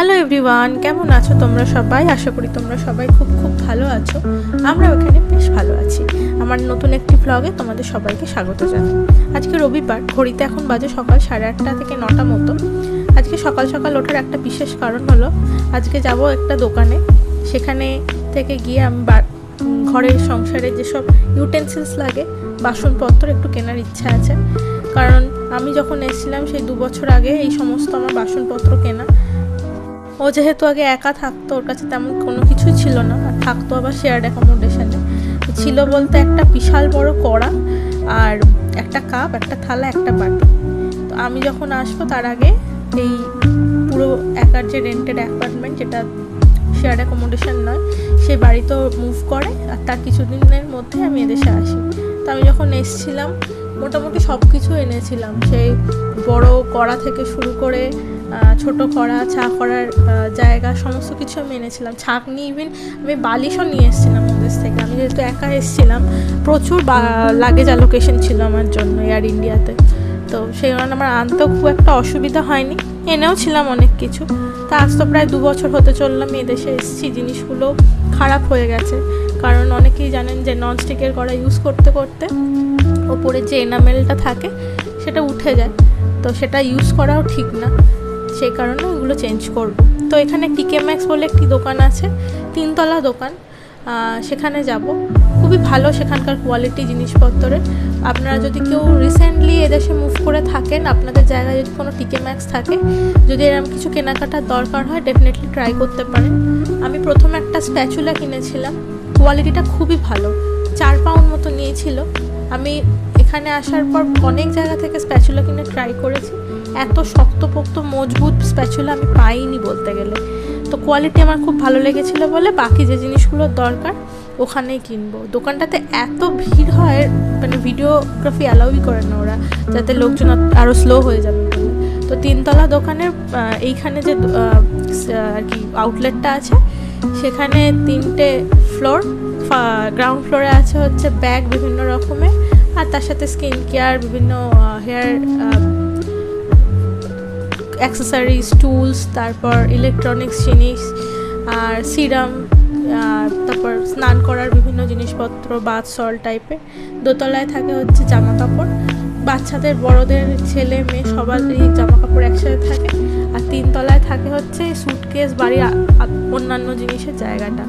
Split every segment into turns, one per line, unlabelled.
Hello everyone কেমন আছো তোমরা সবাই? আশা করি তোমরা সবাই খুব খুব ভালো আছো। আমরা এখানে বেশ ভালো আছি। আমার নতুন একটি ব্লগে তোমাদের সবাইকে স্বাগত জানাই। আজকে রবিবার, ঘড়িতে এখন বাজে সকাল সাড়ে আটটা থেকে নটা মতো। আজকে সকাল সকাল ওঠার একটা বিশেষ কারণ হলো, আজকে যাব একটা দোকানে। সেখানে থেকে গিয়ে আমি ঘরের সংসারে যেসব ইউটেন্সিলস লাগে, বাসনপত্র একটু কেনার ইচ্ছা আছে। কারণ আমি যখন এসেছিলাম সেই দু বছর আগে এই সমস্ত আমার বাসনপত্র কেনা ও যেহেতু আগে একা থাকতো, ওর কাছে তেমন কোনো কিছুই ছিল না। আর থাকতো আবার শেয়ার্ড অ্যাকোমোডেশনে ছিল বলতে একটা বিশাল বড় কড়া আর একটা কাপ একটা থালা, একটা বাটি। তো আমি যখন আসব, তার আগে এই পুরো একার যে রেন্টেড অ্যাপার্টমেন্ট যেটা শেয়ার অ্যাকোমোডেশন নয় সেই বাড়িতে মুভ করে আর তার কিছুদিনের মধ্যে আমি এদেশে আসি। তো আমি যখন এসছিলাম, মোটামুটি সব কিছু এনেছিলাম। সেই বড় কড়া থেকে শুরু করে ছোট করা চা করার জায়গা, সমস্ত কিছু আমি এনেছিলাম। ছাঁকনি ইভেন আমি বালিশও নিয়ে এসেছিলাম ওদের থেকে। আমি যেহেতু একা এসেছিলাম, প্রচুর লাগেজ অ্যালোকেশন ছিল আমার জন্য এয়ার ইন্ডিয়াতে তো সেই কারণে আমার আনতেও খুব একটা অসুবিধা হয়নি। এনেও ছিলাম অনেক কিছু। তা আজ তো প্রায় দু বছর হতে চললাম এদেশে এসেছি। জিনিসগুলো খারাপ হয়ে গেছে। কারণ অনেকেই জানেন যে ননস্টিকের কড়া ইউজ করতে করতে ওপরে যে এনামেলটা থাকে, সেটা উঠে যায়। তো সেটা ইউজ করাও ঠিক না। সেই কারণে ওগুলো চেঞ্জ করব। তো এখানে টিকে ম্যাক্স বলে একটি দোকান আছে, তিনতলা দোকান সেখানে যাব। খুবই ভালো সেখানকার কোয়ালিটি জিনিসপত্রের আপনারা যদি কেউ রিসেন্টলি এদেশে মুভ করে থাকেন, আপনাদের জায়গায় যদি কোনো টিকে ম্যাক্স থাকে, যদি এরকম কিছু কেনাকাটার দরকার হয় ডেফিনেটলি ট্রাই করতে পারেন। আমি প্রথমে একটা স্প্যাচুলা কিনেছিলাম। কোয়ালিটিটা খুবই ভালো। চার পাউন্ড মতো নিয়েছিল। আমি এখানে আসার পর অনেক জায়গা থেকে স্প্যাচুলা কিনে ট্রাই করেছি। এত শক্তপোক্ত, মজবুত স্প্যাচুলা আমি পাইনি বলতে গেলে। তো কোয়ালিটি আমার খুব ভালো লেগেছিল বলে বাকি যে জিনিসগুলোর দরকার, ওখানেই কিনবো। দোকানটাতে এত ভিড় হয় মানে ভিডিওগ্রাফি অ্যালাউই করে না ওরা, যাতে লোকজন আরও স্লো হয়ে যাবে। তো তিনতলা দোকানের এইখানে যে আর কি আউটলেটটা আছে, সেখানে তিনটে ফ্লোর গ্রাউন্ড ফ্লোরে আছে হচ্ছে ব্যাগ বিভিন্ন রকমের, আর তার সাথে স্কিন কেয়ার বিভিন্ন হেয়ার অ্যাক্সেসরিজ টুলস তারপর ইলেকট্রনিক্স জিনিস, আর সিরাম তারপর স্নান করার বিভিন্ন জিনিসপত্র বাথ সল টাইপের দোতলায় থাকে হচ্ছে জামা কাপড়। বাচ্চাদের, বড়দের, ছেলে, মেয়ে সবারই জামা কাপড় একসাথে থাকে। আর তিনতলায় থাকে হচ্ছে সুটকেস বাড়ির অন্যান্য জিনিসের জায়গাটা।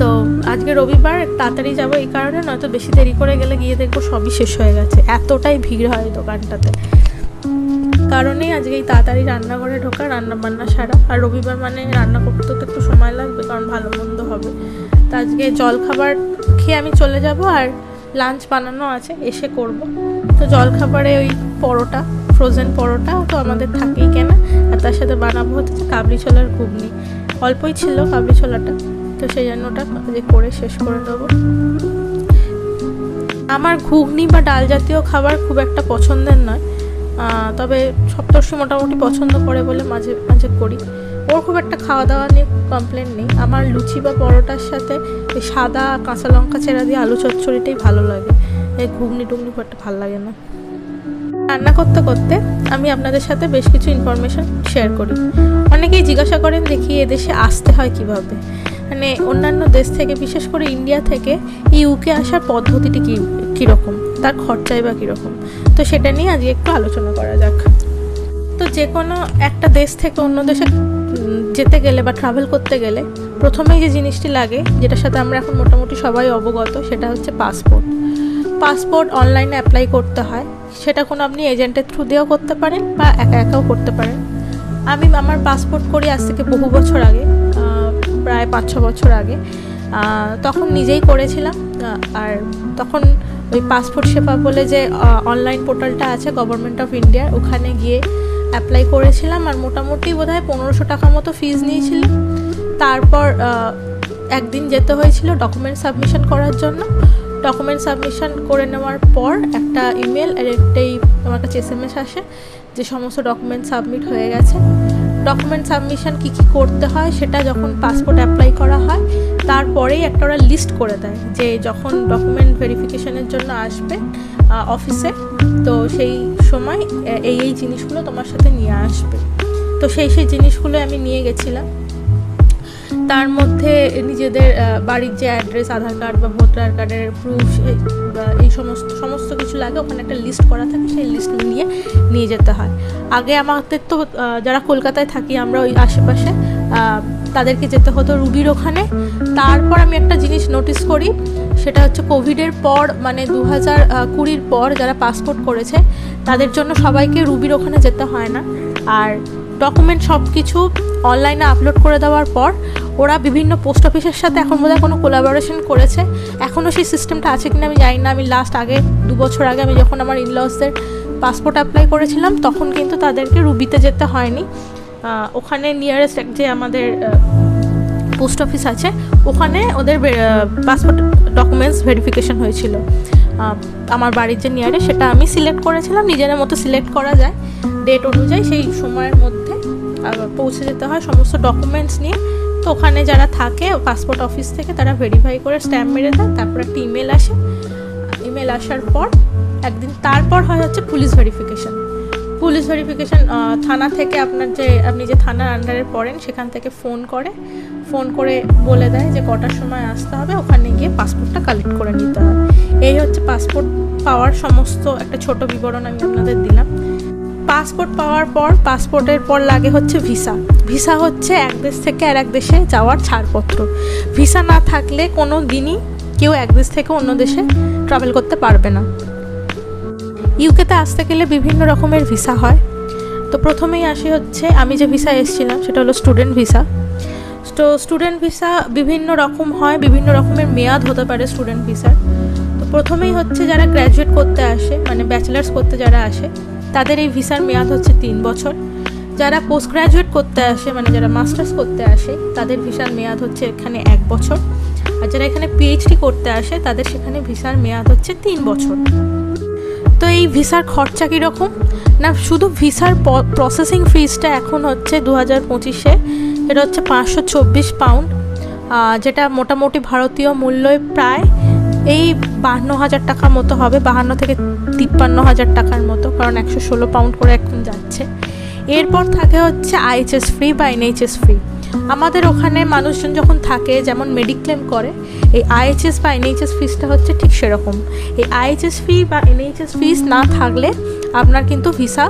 তো আজকে রবিবার, তাড়াতাড়ি যাব এই কারণে, নয়তো বেশি দেরি করে গেলে গিয়ে দেখব সবই শেষ হয়ে গেছে। এতটাই ভিড় হয় দোকানটাতে। কারণেই আজকে এই তাড়াতাড়ি রান্নাঘরে ঢোকা রান্না বান্না সারা। আর রবিবার মানে রান্না করতে তো একটু সময় লাগবে, কারণ ভালো মন্দ হবে। তো আজকে জল খাবার খেয়ে আমি চলে যাব আর লাঞ্চ বানানো আছে, এসে করব। তো জল খাবারে ওই পরোটা ফ্রোজেন পরোটা তো আমাদের থাকেই কেনা? আর তার সাথে বানাবো হচ্ছে কাবলি ছোলার ঘুগনি। অল্পই ছিল কাবলি ছোলাটা, তো সেই জন্য ওটা করে শেষ করে দেবো। আমার ঘুগনি বা ডাল জাতীয় খাবার খুব একটা পছন্দের নয়। তবে সপ্তর্ষি মোটামুটি পছন্দ করে বলে মাঝে মাঝে করি। ওর খুব একটা খাওয়া দাওয়া নিয়ে কমপ্লেন নেই। আমার লুচি বা পরোটার সাথে সাদা কাঁচা লঙ্কা চেরা দিয়ে আলু চচ্চড়িটাই ভালো লাগে। এই ঘুগনি টুগনি খুব একটা ভালো লাগে না। রান্না করতে করতে আমি আপনাদের সাথে বেশ কিছু ইনফরমেশন শেয়ার করি। অনেকেই জিজ্ঞাসা করেন, দেখি এদেশে আসতে হয় কীভাবে? মানে অন্যান্য দেশ থেকে, বিশেষ করে ইন্ডিয়া থেকে ইউকে আসার পদ্ধতিটি কী? কীরকম? তার খরচাই বা কীরকম? তো সেটা নিয়ে আজকে একটু আলোচনা করা যাক। তো যে কোনো একটা দেশ থেকে অন্য দেশে যেতে গেলে বা ট্রাভেল করতে গেলে প্রথমেই যে জিনিসটি লাগে, যেটার সাথে আমরা এখন মোটামুটি সবাই অবগত, সেটা হচ্ছে পাসপোর্ট পাসপোর্ট অনলাইনে অ্যাপ্লাই করতে হয়। সেটা কোনো আপনি এজেন্টের থ্রু দিয়েও করতে পারেন বা একা একাও করতে পারেন। আমি আমার পাসপোর্ট করি আজ থেকে বহু বছর আগে প্রায় পাঁচ ছ বছর আগে। তখন নিজেই করেছিলাম আর তখন ওই পাসপোর্ট সেবা বলে যে অনলাইন পোর্টালটা আছে গভর্নমেন্ট অফ ইন্ডিয়ার ওখানে গিয়ে অ্যাপ্লাই করেছিলাম আর মোটামুটি বোধ হয় পনেরোশো টাকা মতো ফিজ নিয়েছিল তারপর একদিন যেতে হয়েছিল ডকুমেন্ট সাবমিশন করার জন্য। ডকুমেন্ট সাবমিশন করে নেওয়ার পর একটা ইমেল আর একটাই আমার কাছে এস এম এস আসে, যে সমস্ত ডকুমেন্ট সাবমিট হয়ে গেছে। ডকুমেন্ট সাবমিশন কী কী করতে হয় সেটা যখন পাসপোর্ট অ্যাপ্লাই করা হয়, তারপরেই একটা ওরা লিস্ট করে দেয় যে যখন ডকুমেন্ট ভেরিফিকেশনের জন্য আসবে অফিসে তো সেই সময় এই এই জিনিসগুলো তোমার সাথে নিয়ে আসবে। তো সেই সেই জিনিসগুলো আমি নিয়ে গেছিলাম। তার মধ্যে নিজেদের বাড়ির যে অ্যাড্রেস আধার কার্ড বা ভোটার কার্ডের প্রুফ এই সমস্ত সমস্ত কিছু লাগে, ওখানে একটা লিস্ট করা থাকে, সেই লিস্ট নিয়ে নিয়ে যেতে হয়। আগে আমাদের তো যারা কলকাতায় থাকি, আমরা ওই আশেপাশে তাদেরকে যেতে হতো রুবির ওখানে। তারপর আমি একটা জিনিস নোটিস করি, সেটা হচ্ছে কোভিডের পর মানে দু হাজার কুড়ির পর যারা পাসপোর্ট করেছে, তাদের জন্য সবাইকে রুবির ওখানে যেতে হয় না। আর ডকুমেন্ট সব কিছু অনলাইনে আপলোড করে দেওয়ার পর ওরা বিভিন্ন পোস্ট অফিসের সাথে এখন বোধহয় কোনো কোলাবোরেশন করেছে। এখনও সেই সিস্টেমটা আছে কিনা আমি জানি না। আমি লাস্ট আগে, দু বছর আগে আমি যখন আমার ইনলসদের পাসপোর্ট অ্যাপ্লাই করেছিলাম, তখন কিন্তু তাদেরকে রুবিতে যেতে হয়নি। ওখানে নিয়ারেস্ট যে আমাদের পোস্ট অফিস আছে, ওখানে ওদের পাসপোর্ট ডকুমেন্টস ভেরিফিকেশন হয়েছিল। আমার বাড়ির যে নিয়ারে সেটা আমি সিলেক্ট করেছিলাম। নিজের মতো সিলেক্ট করা যায়। ডেট অনুযায়ী সেই সময়ের মধ্যে পৌঁছে যেতে হয় সমস্ত ডকুমেন্টস নিয়ে। তো ওখানে যারা থাকে পাসপোর্ট অফিস থেকে তারা ভেরিফাই করে স্ট্যাম্প মেরে দেয়, তারপর একটা ইমেল আসে। ইমেল আসার পর, একদিন তারপর হয় হচ্ছে পুলিশ ভেরিফিকেশন পুলিশ ভেরিফিকেশন থানা থেকে আপনার যে, আপনি যে থানার আন্ডারে পড়েন, সেখান থেকে ফোন করে। ফোন করে বলে দেয় যে কটার সময় আসতে হবে, ওখানে গিয়ে পাসপোর্টটা কালেক্ট করে নিতে হবে এই হচ্ছে পাসপোর্ট পাওয়ার সমস্ত একটা ছোট বিবরণ আমি আপনাদের দিলাম। পাসপোর্ট পাওয়ার পর পাসপোর্টের পর লাগে হচ্ছে ভিসা। ভিসা হচ্ছে এক দেশ থেকে আর এক দেশে যাওয়ার ছাড়পত্র। ভিসা না থাকলে কোনো দিনই কেউ এক দেশ থেকে অন্য দেশে ট্রাভেল করতে পারবে না। ইউকেতে আসতে গেলে বিভিন্ন রকমের ভিসা হয়। তো প্রথমেই আসি হচ্ছে, আমি যে ভিসা এসেছিলাম সেটা হলো স্টুডেন্ট ভিসা তো স্টুডেন্ট ভিসা বিভিন্ন রকম হয়, বিভিন্ন রকমের মেয়াদ হতে পারে স্টুডেন্ট ভিসার তো প্রথমেই হচ্ছে যারা গ্র্যাজুয়েট করতে আসে মানে ব্যাচেলার্স করতে যারা আসে তাদের এই ভিসার মেয়াদ হচ্ছে তিন বছর। যারা পোস্ট গ্র্যাজুয়েট করতে আসে মানে যারা মাস্টার্স করতে আসে, তাদের ভিসার মেয়াদ হচ্ছে এখানে এক বছর। আর যারা এখানে পিএইচডি করতে আসে, তাদের সেখানে ভিসার মেয়াদ হচ্ছে তিন বছর। তো এই ভিসার খরচা কীরকম? না, শুধু ভিসার প্রসেসিং ফিজটা এখন হচ্ছে দু হাজার পঁচিশে, এটা হচ্ছে পাঁচশো চব্বিশ পাউন্ড যেটা মোটামুটি ভারতীয় মূল্যই প্রায়। এই বাহান্ন হাজার টাকার মতো হবে, বাহান্ন থেকে তিপ্পান্ন হাজার টাকার মতো, কারণ একশো ষোলো পাউন্ড করে এখন যাচ্ছে। এরপর থাকে হচ্ছে আইএচএস ফ্রি বা এনএইচএস ফ্রি আমাদের ওখানে মানুষজন যখন থাকে, যেমন মেডিক্লেম করে, এই আইএইচএস বা এনএইচএস ফিসটা হচ্ছে ঠিক সেরকম। এই আইএইচএস ফি বা এনএইচএস ফিস না থাকলে আপনার কিন্তু ভিসা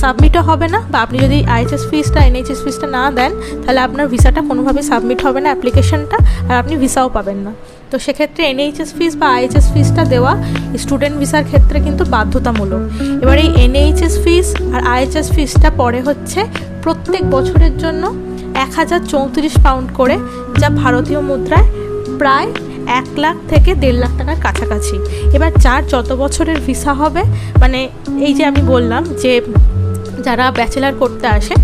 সাবমিটও হবে না, বা আপনি যদি আইএইচএস ফিসটা এনএইচএস ফিসটা না দেন, তাহলে আপনার ভিসাটা কোনোভাবে সাবমিট হবে না অ্যাপ্লিকেশনটা, আর আপনি ভিসাও পাবেন না। তো সেক্ষেত্রে এনএইচএস ফিস বা আইএইচএস ফিসটা দেওয়া স্টুডেন্ট ভিসার ক্ষেত্রে কিন্তু বাধ্যতামূলক। এবার এই এনএইচএস ফিস আর আইএইচএস ফিসটা পরে হচ্ছে প্রত্যেক বছরের জন্য এক হাজার চৌত্রিশ পাউন্ড করে, যা ভারতীয় মুদ্রায় প্রায় এক লাখ থেকে দেড় লাখ টাকার কাছাকাছি। এবার যার যত বছরের ভিসা হবে মানে এই যে আমি বললাম যে যারা ব্যাচেলার করতে আসে,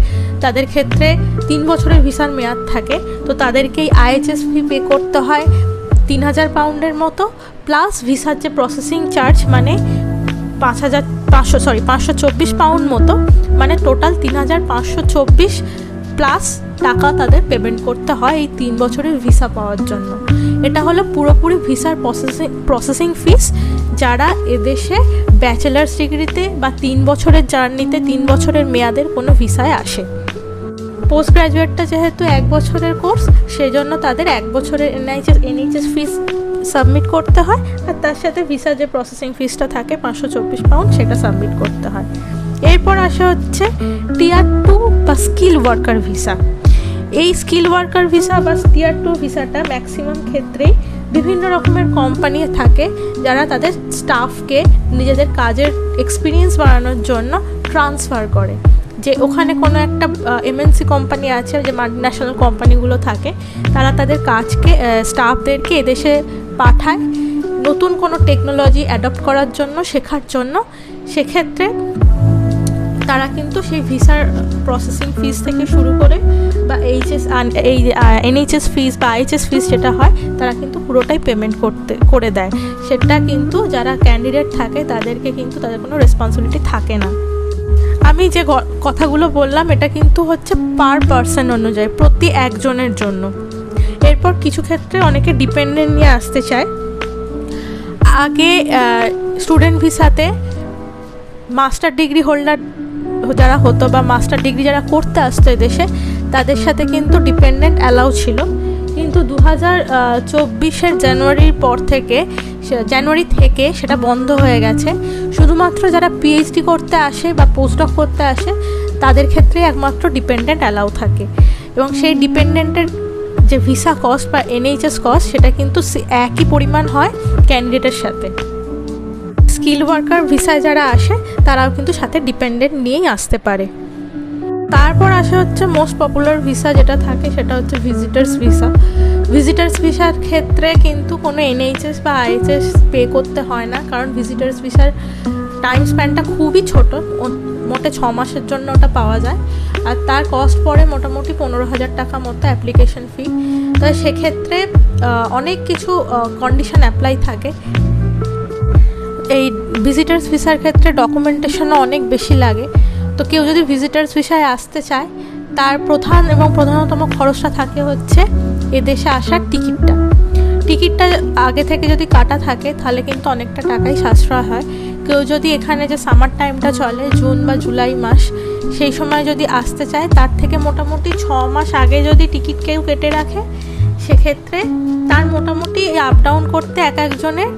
তাদের ক্ষেত্রে তিন বছরের ভিসার মেয়াদ থাকে। তো তাদেরকেই এই আইএইচএস ফি পে করতে হয় তিন হাজার পাউন্ডের মতো প্লাস ভিসার যে প্রসেসিং চার্জ মানে পাঁচ হাজার পাঁচশো সরি পাঁচশো চব্বিশ পাউন্ড মতো মানে টোটাল তিন হাজার পাঁচশো চব্বিশ প্লাস টাকা তাদের পেমেন্ট করতে হয় এই তিন বছরের ভিসা পাওয়ার জন্য। এটা হলো পুরোপুরি ভিসার প্রসেসিং প্রসেসিং ফিস যারা এদেশে ব্যাচেলার্স ডিগ্রিতে বা তিন বছরের জার্নিতে তিন বছরের মেয়াদের কোনো ভিসায় আসে। পোস্ট গ্রাজুয়েটটা যেহেতু এক বছরের কোর্স সেই জন্য তাদের এক বছরের এনআইচএস এনএইচএস ফিস সাবমিট করতে হয় আর তার সাথে ভিসা যে প্রসেসিং ফিসটা থাকে পাঁচশো চব্বিশ পাউন্ড সেটা সাবমিট করতে হয়। এরপর আসে হচ্ছে টিয়ার টু বা স্কিল ওয়ার্কার ভিসা এই স্কিল ওয়ার্কার ভিসা বা টিয়ার টু ভিসাটা ম্যাক্সিমাম ক্ষেত্রেই বিভিন্ন রকমের কোম্পানি থাকে, যারা তাদের স্টাফকে নিজেদের কাজের এক্সপিরিয়েন্স বাড়ানোর জন্য ট্রান্সফার করে। যে ওখানে কোনো একটা এমএনসি কোম্পানি আছে, যে মাল্টিন্যাশনাল কোম্পানিগুলো থাকে, তারা তাদের কাজকে স্টাফদেরকে এদেশে পাঠায়। নতুন কোনো টেকনোলজি অ্যাডপ্ট করার জন্য, শেখার জন্য। সেক্ষেত্রে তারা কিন্তু সেই ভিসার প্রসেসিং ফিস থেকে শুরু করে বা এইচএস এই এনএইচএস ফিস বা আইএইচএস ফিস যেটা হয়, তারা কিন্তু পুরোটাই পেমেন্ট করতে, করে দেয়। সেটা কিন্তু যারা ক্যান্ডিডেট থাকে, তাদেরকে কিন্তু তাদের কোনো রেসপন্সিবিলিটি থাকে না। আমি যে কথাগুলো বললাম, এটা কিন্তু হচ্ছে পার পার্সন অনুযায়ী, প্রতি একজনের জন্য। এরপর কিছু ক্ষেত্রে অনেকে ডিপেন্ডেন্ট নিয়ে আসতে চায়। আগে স্টুডেন্ট ভিসাতে মাস্টার ডিগ্রি হোল্ডার যারা হতো বা মাস্টার ডিগ্রি যারা করতে আসতো দেশে তাদের সাথে কিন্তু ডিপেন্ডেন্ট অ্যালাউ ছিল। কিন্তু দু হাজার চব্বিশের জানুয়ারির পর থেকে জানুয়ারি থেকে সেটা বন্ধ হয়ে গেছে। শুধুমাত্র যারা পিএইচডি করতে আসে বা পোস্টডক করতে আসে, তাদের ক্ষেত্রে একমাত্র ডিপেন্ডেন্ট অ্যালাউ থাকে। এবং সেই ডিপেন্ডেন্টের যে ভিসা কস্ট বা এনএইচএস কস্ট সেটা কিন্তু একই পরিমাণ হয় ক্যান্ডিডেটের সাথে। স্কিল ওয়ার্কার ভিসায় যারা আসে, তারাও কিন্তু সাথে ডিপেন্ডেন্ট নিয়েই আসতে পারে। তারপর আসে হচ্ছে মোস্ট পপুলার ভিসা যেটা থাকে, সেটা হচ্ছে ভিজিটার্স ভিসা ভিজিটার্স ভিসার ক্ষেত্রে কিন্তু কোনো এনএইচএস বা আইএইচএস পে করতে হয় না, কারণ ভিজিটার্স ভিসার টাইম স্প্যানটা খুবই ছোট মোটে ছ মাসের জন্য ওটা পাওয়া যায়। আর তার কস্ট পড়ে মোটামুটি পনেরো হাজার টাকা মতো অ্যাপ্লিকেশন ফি তো সেক্ষেত্রে অনেক কিছু কন্ডিশন অ্যাপ্লাই থাকে। এই ভিজিটার্স ভিসার ক্ষেত্রে ডকুমেন্টেশনও অনেক বেশি লাগে। তো কেউ যদি ভিজিটার্স ভিসায় আসতে চায়, তার প্রধান এবং প্রধানতম খরচটা থাকে হচ্ছে এদেশে আসার টিকিটটা। টিকিটটা আগে থেকে যদি কাটা থাকে, তাহলে কিন্তু অনেকটা টাকাই সাশ্রয় হয়। কেউ যদি এখানে যে সামার টাইমটা চলে জুন বা জুলাই মাস, সেই সময় যদি আসতে চায়, তার থেকে মোটামুটি ছ মাস আগে যদি টিকিট কেউ কেটে রাখে, সেক্ষেত্রে তার মোটামুটি আপ ডাউন করতে এক একজনের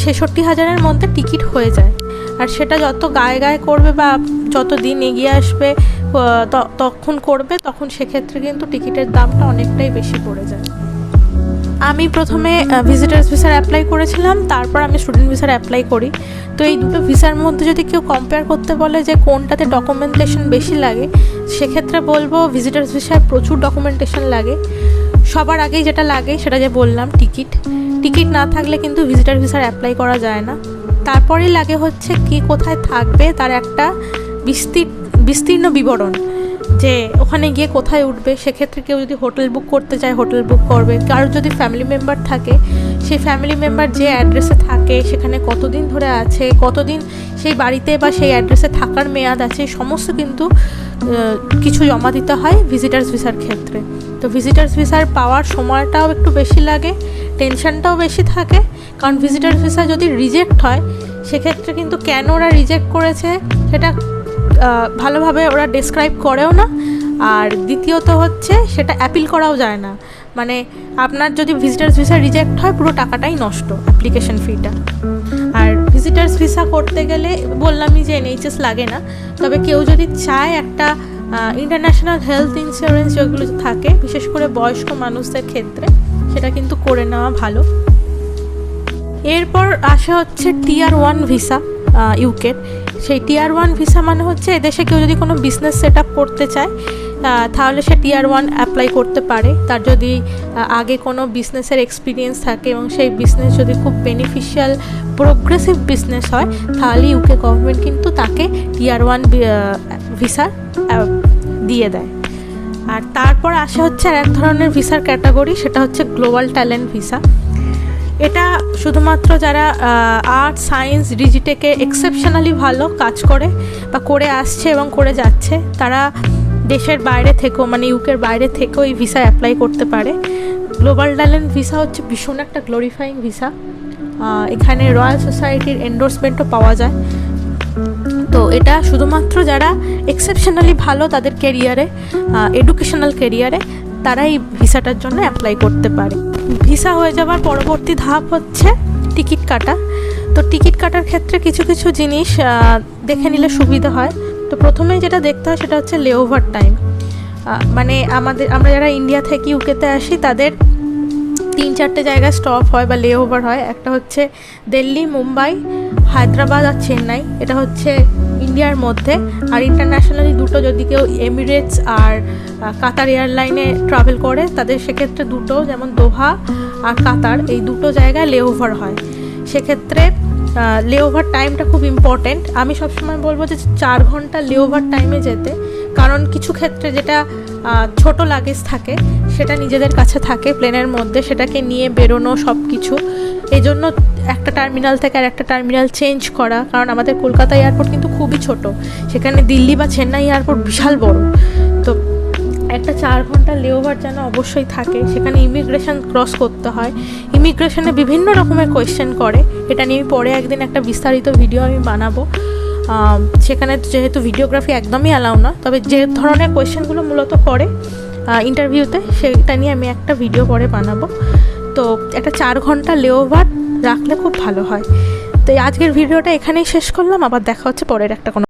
ছেষট্টি হাজারের মধ্যে টিকিট হয়ে যায়। আর সেটা যত গায়ে গায়ে করবে বা যত দিন এগিয়ে আসবে তখন করবে, তখন সেক্ষেত্রে কিন্তু টিকিটের দামটা অনেকটাই বেশি পড়ে যায়। আমি প্রথমে ভিজিটার্স ভিসার অ্যাপ্লাই করেছিলাম, তারপর আমি স্টুডেন্ট ভিসার অ্যাপ্লাই করি। তো এই দুটো ভিসার মধ্যে যদি কেউ কম্পেয়ার করতে বলে যে কোনটাতে ডকুমেন্টেশন বেশি লাগে, সেক্ষেত্রে বলব ভিজিটার্স ভিসায় প্রচুর ডকুমেন্টেশন লাগে। সবার আগেই যেটা লাগে সেটা যে বললাম, টিকিট। টিকিট না থাকলে কিন্তু ভিজিটার ভিসার অ্যাপ্লাই করা যায় না। তারপরেই লাগে হচ্ছে কি কোথায় থাকবে তার একটা বিস্তীর বিস্তীর্ণ বিবরণ যে ওখানে গিয়ে কোথায় উঠবে। সেক্ষেত্রে কেউ যদি হোটেল বুক করতে চায়, হোটেল বুক করবে। কারোর যদি ফ্যামিলি মেম্বার থাকে, সেই ফ্যামিলি মেম্বার যে অ্যাড্রেসে থাকে, সেখানে কতদিন ধরে আছে, কতদিন সেই বাড়িতে বা সেই অ্যাড্রেসে থাকার মেয়াদ আছে সমস্ত কিন্তু কিছু জমা দিতে হয় ভিজিটার্স ভিসার ক্ষেত্রে। তো ভিজিটার্স ভিসার পাওয়ার সময়টাও একটু বেশি লাগে টেনশনটাও বেশি থাকে, কারণ ভিজিটার্স ভিসা যদি রিজেক্ট হয়, সেক্ষেত্রে কিন্তু কেন ওরা রিজেক্ট করেছে সেটা ভালোভাবে ওরা ডেসক্রাইব করেও না। আর দ্বিতীয়ত হচ্ছে সেটা অ্যাপিল করাও যায় না। মানে আপনার যদি ভিজিটার্স ভিসা রিজেক্ট হয়, পুরো টাকাটাই নষ্ট অ্যাপ্লিকেশন ফিটা আর ভিজিটার্স ভিসা করতে গেলে বললামই যে এনএইচএস লাগে না, তবে কেউ যদি চায় একটা ইন্টারন্যাশনাল হেলথ ইন্স্যুরেন্স যেগুলো থাকে, বিশেষ করে বয়স্ক মানুষদের ক্ষেত্রে, সেটা কিন্তু করে নেওয়া ভালো। এরপর আসা হচ্ছে টিয়ার ওয়ান ভিসা ইউকের সেই টিয়ার ওয়ান ভিসা মানে হচ্ছে এদেশে কেউ যদি কোনো বিজনেস সেট আপ করতে চায় তাহলে সে টিয়ার ওয়ান অ্যাপ্লাই করতে পারে। তার যদি আগে কোনো বিজনেসের এক্সপিরিয়েন্স থাকে এবং সেই বিজনেস যদি খুব বেনিফিশিয়াল প্রোগ্রেসিভ বিজনেস হয়, তাহলে ইউকে গভর্নমেন্ট কিন্তু তাকে টিয়ার ওয়ান ভিসা দিয়ে দেয়। আর তারপর আসা হচ্ছে আর এক ধরনের ভিসার ক্যাটাগরি সেটা হচ্ছে গ্লোবাল ট্যালেন্ট ভিসা এটা শুধুমাত্র যারা আর্ট সায়েন্স ডিজিটেকে এক্সেপশনালি ভালো কাজ করে বা করে আসছে এবং করে যাচ্ছে, তারা দেশের বাইরে থেকেও মানে ইউকের বাইরে থেকেও এই ভিসা অ্যাপ্লাই করতে পারে। গ্লোবাল ট্যালেন্ট ভিসা হচ্ছে ভীষণ একটা গ্লোরিফাইং ভিসা এখানে রয়্যাল সোসাইটির এন্ডোর্সমেন্টও পাওয়া যায়। তো এটা শুধুমাত্র যারা এক্সেপশনালি ভালো তাদের কেরিয়ারে এডুকেশনাল কেরিয়ারে তারা এই ভিসাটার জন্য অ্যাপ্লাই করতে পারে। ভিসা হয়ে যাওয়ার পরবর্তী ধাপ হচ্ছে টিকিট কাটা। তো টিকিট কাটার ক্ষেত্রে কিছু কিছু জিনিস দেখে নিলে সুবিধা হয়। তো প্রথমেই যেটা দেখতে হয় সেটা হচ্ছে লেওভার টাইম মানে আমাদের, আমরা যারা ইন্ডিয়া থেকে ইউকেতে আসি, তাদের তিন চারটে জায়গায় স্টপ হয় বা লেওভার হয়। একটা হচ্ছে দিল্লি, মুম্বাই, হায়দ্রাবাদ আর চেন্নাই। এটা হচ্ছে ইন্ডিয়ার মধ্যে। আর ইন্টারন্যাশনালি দুটো যদি কেউ এমিরেটস আর কাতার এয়ারলাইনে ট্রাভেল করে, তাদের সেক্ষেত্রে দুটো, যেমন দোহা আর কাতার, এই দুটো জায়গায় লেওভার হয়। সেক্ষেত্রে লেওভার টাইমটা খুব ইম্পর্ট্যান্ট আমি সবসময় বলব যে চার ঘণ্টা লেওভার টাইমে যেতে। কারণ কিছু ক্ষেত্রে যেটা ছোট লাগেজ থাকে সেটা নিজেদের কাছে থাকে, প্লেনের মধ্যে সেটাকে নিয়ে বেরোনো সব কিছু এই জন্য একটা টার্মিনাল থেকে আর একটা টার্মিনাল চেঞ্জ করা, কারণ আমাদের কলকাতা এয়ারপোর্ট কিন্তু খুবই ছোট। সেখানে দিল্লি বা চেন্নাই এয়ারপোর্ট বিশাল বড়। তো একটা চার ঘণ্টা লেওভার যেন অবশ্যই থাকে, সেখানে ইমিগ্রেশন ক্রস করতে হয়। ইমিগ্রেশনে বিভিন্ন রকমের কোয়েশ্চেন করে, এটা নিয়ে আমি পরে একদিন একটা বিস্তারিত ভিডিও আমি বানাবো। সেখানে যেহেতু ভিডিওগ্রাফি একদমই অ্যালাউ না তবে যে ধরনের কোয়েশ্চেনগুলো মূলত করে ইন্টারভিউতে সেটা নিয়ে আমি একটা ভিডিও পরে বানাবো। তো একটা চার ঘণ্টা লেওভার রাখলে খুব ভালো হয়। তো আজকের ভিডিওটা এখানেই শেষ করলাম, আবার দেখা হচ্ছে পরের একটা কোনো